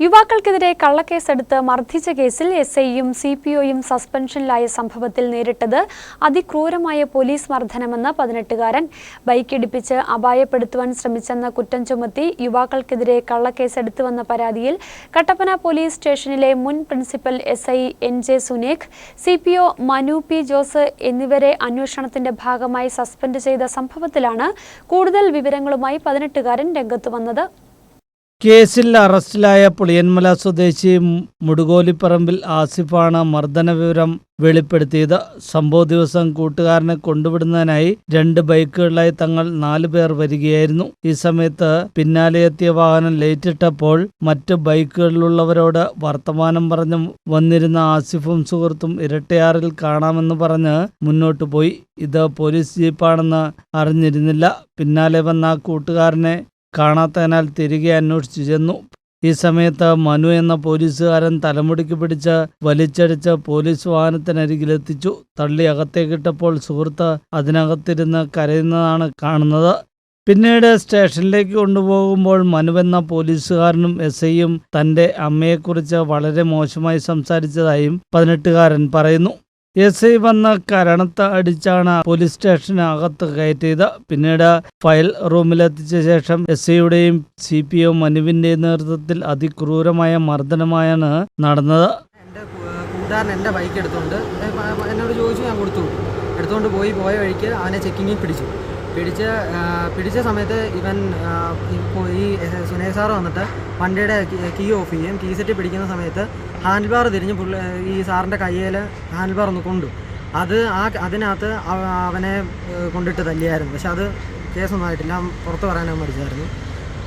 യുവാക്കൾക്കെതിരെ കള്ളക്കേസെടുത്ത് മർദ്ദിച്ച കേസിൽ എസ് ഐയും സി പി ഒയും സസ്പെൻഷനിലായ സംഭവത്തിൽ നേരിട്ടത് അതിക്രൂരമായ പോലീസ് മർദ്ദനമെന്ന് പതിനെട്ടുകാരൻ ബൈക്കിടിപ്പിച്ച് അപായപ്പെടുത്തുവാൻ ശ്രമിച്ചെന്ന കുറ്റം ചുമത്തി യുവാക്കൾക്കെതിരെ കള്ളക്കേസെടുത്തുവെന്ന പരാതിയിൽ കട്ടപ്പന പോലീസ് സ്റ്റേഷനിലെ മുൻ principal S I N J Sunekh C P O Manu P Jose എന്നിവരെ അന്വേഷണത്തിന്റെ ഭാഗമായി സസ്പെൻഡ് ചെയ്ത സംഭവത്തിലാണ് കൂടുതൽ വിവരങ്ങളുമായി പതിനെട്ടുകാരൻ രംഗത്ത് വന്നത്. കേസിൽ അറസ്റ്റിലായ പുളിയന്മല സ്വദേശി മുടുകോലിപ്പറമ്പിൽ ആസിഫാണ് മർദ്ദന വിവരം വെളിപ്പെടുത്തിയത്. സംഭവ ദിവസം കൂട്ടുകാരനെ കൊണ്ടുവിടുന്നതിനായി രണ്ട് ബൈക്കുകളിലായി തങ്ങൾ നാലു പേർ വരികയായിരുന്നു. ഈ സമയത്ത് പിന്നാലെ എത്തിയ വാഹനം ലേറ്റിട്ടപ്പോൾ മറ്റ് ബൈക്കുകളിലുള്ളവരോട് വർത്തമാനം പറഞ്ഞു വന്നിരുന്ന ആസിഫും സുഹൃത്തും ഇരട്ടയാറിൽ കാണാമെന്ന് പറഞ്ഞ് മുന്നോട്ടു പോയി. ഇത് പോലീസ് ജീപ്പാണെന്ന് അറിഞ്ഞിരുന്നില്ല. പിന്നാലെ വന്ന ആ കൂട്ടുകാരനെ കാണാത്തതിനാൽ തിരികെ അന്വേഷിച്ചു ചെന്നു. ഈ സമയത്ത് മനു എന്ന പോലീസുകാരൻ തലമുടിക്ക് പിടിച്ച് വലിച്ചടിച്ച് പോലീസ് വാഹനത്തിനരികിലെത്തിച്ചു തള്ളി അകത്തേക്കിട്ടപ്പോൾ സുഹൃത്ത് അതിനകത്തിരുന്ന് കരയുന്നതാണ് കാണുന്നത്. പിന്നീട് സ്റ്റേഷനിലേക്ക് കൊണ്ടുപോകുമ്പോൾ മനുവെന്ന പോലീസുകാരനും എസ് ഐയും തന്റെ അമ്മയെക്കുറിച്ച് വളരെ മോശമായി സംസാരിച്ചതായും പതിനെട്ടുകാരൻ പറയുന്നു. എസ് ഐ വന്ന കരണത്ത് അടിച്ചാണ് പോലീസ് സ്റ്റേഷനകത്ത് കയറ്റിയത്. പിന്നീട് ഫയൽ റൂമിലെത്തിച്ച ശേഷം എസ് ഐയുടെയും സി പി ഒ മനുവിന്റെയും നേതൃത്വത്തിൽ അതിക്രൂരമായ മർദ്ദനമായാണ് നടന്നത്. എന്റെ കൂട്ടുകാരൻ എന്റെ ബൈക്ക് എടുത്തുകൊണ്ട് എന്നോട് ചോദിച്ചു ഞാൻ കൊടുത്തു. എടുത്തുകൊണ്ട് പോയി പോയ വഴിക്ക് അവനെ ചെക്കിങ്ങിൽ പിടിച്ചു. പിടിച്ച് പിടിച്ച സമയത്ത് ഇവൻ ഈ സുനേഷ് സാറ് വന്നിട്ട് വണ്ടിയുടെ കീ ഓഫ് ചെയ്യും. കീ സെറ്റ് പിടിക്കുന്ന സമയത്ത് ഹാൻഡിൽ ബാർ തിരിഞ്ഞ് പുള്ളി ഈ സാറിന്റെ കയ്യിൽ ഹാൻഡിൽ ബാർ ഒന്ന് കൊണ്ടു. അത് ആ അതിനകത്ത് അവനെ കൊണ്ടിട്ട് തല്ലിയായിരുന്നു. പക്ഷെ അത് കേസൊന്നും ആയിട്ടില്ല. പുറത്ത് പറയാൻ മടിച്ചായിരുന്നു.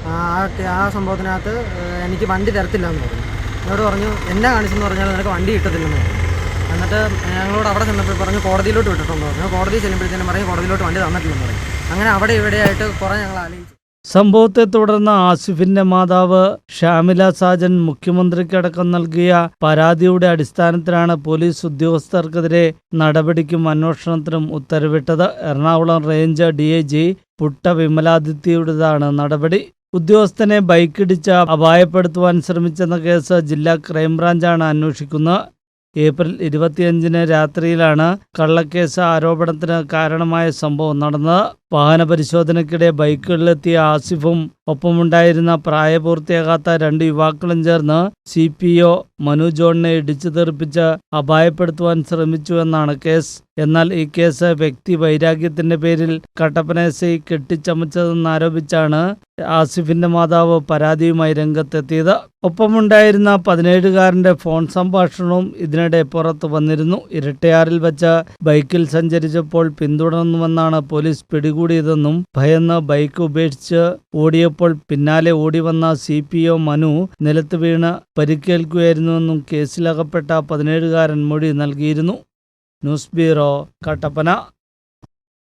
ആ ആ- സംഭവത്തിനകത്ത് എനിക്ക് വണ്ടി തരത്തില്ല എന്ന് പറഞ്ഞു. എന്നോട് പറഞ്ഞു എന്നെ കാണിച്ചെന്ന് പറഞ്ഞാൽ നിനക്ക് വണ്ടി കിട്ടത്തില്ലെന്ന് പറഞ്ഞു. എന്നിട്ട് ഞങ്ങളോട് അവിടെ ചെന്നപ്പോൾ പറഞ്ഞു കോടതിയിലോട്ട് വിട്ടിട്ടുണ്ടെന്ന് പറഞ്ഞു. കോടതി ചെല്ലുമ്പോഴത്തേനും പറയും കോടതിയിലോട്ട് വണ്ടി തന്നിട്ടില്ലെന്ന് പറയും. അങ്ങനെ അവിടെ ഇവിടെയായിട്ട് കുറേ ഞങ്ങൾ ആലോചിച്ചു. സംഭവത്തെ തുടർന്ന് ആസിഫിന്റെ മാതാവ് ഷാമില സാജൻ മുഖ്യമന്ത്രിക്കടക്കം നൽകിയ പരാതിയുടെ അടിസ്ഥാനത്തിലാണ് പോലീസ് ഉദ്യോഗസ്ഥർക്കെതിരെ നടപടിക്കും അന്വേഷണത്തിനും ഉത്തരവിട്ടത്. Ernakulam range D I G Putta വിമലാദിത്യയുടേതാണ് നടപടി. ഉദ്യോഗസ്ഥനെ ബൈക്കിടിച്ച് അപായപ്പെടുത്തുവാൻ ശ്രമിച്ചെന്ന കേസ് ജില്ലാ ക്രൈംബ്രാഞ്ചാണ് അന്വേഷിക്കുന്നത്. ഏപ്രിൽ ഇരുപത്തിയഞ്ചിന് രാത്രിയിലാണ് കള്ളക്കേസ് ആരോപണത്തിന് കാരണമായ സംഭവം നടന്നത്. വാഹന പരിശോധനയ്ക്കിടെ ബൈക്കുകളിലെത്തിയ ആസിഫും ഒപ്പമുണ്ടായിരുന്ന പ്രായപൂർത്തിയാകാത്ത രണ്ട് യുവാക്കളും ചേർന്ന് സി പി ഒ മനു ജോണിനെ ഇടിച്ചു തെറിപ്പിച്ച് അപായപ്പെടുത്തുവാൻ ശ്രമിച്ചു എന്നാണ് കേസ്. എന്നാൽ ഈ കേസ് വ്യക്തി വൈരാഗ്യത്തിന്റെ പേരിൽ കട്ടപ്പന എസ് ഐ കെട്ടിച്ചമച്ചതെന്നാരോപിച്ചാണ് ആസിഫിന്റെ മാതാവ് പരാതിയുമായി രംഗത്തെത്തിയത്. ഒപ്പമുണ്ടായിരുന്ന പതിനേഴുകാരന്റെ ഫോൺ സംഭാഷണവും ഇതിനിടെ പുറത്തു വന്നിരുന്നു. ഇരട്ടയാറിൽ വെച്ച് ബൈക്കിൽ സഞ്ചരിച്ചപ്പോൾ പിന്തുടർന്നുവെന്നാണ് പോലീസ് പിടികൂടിയതെന്നും ഭയന്ന് ബൈക്ക് ഉപേക്ഷിച്ച് ഓടിയപ്പോൾ പിന്നാലെ ഓടിവന്ന സി പി ഒ മനു നിലത്ത് വീണ് പരിക്കേൽക്കുകയായിരുന്നുവെന്നും കേസിലകപ്പെട്ട പതിനേഴുകാരൻ മൊഴി നൽകിയിരുന്നു. News bureau Kattappana.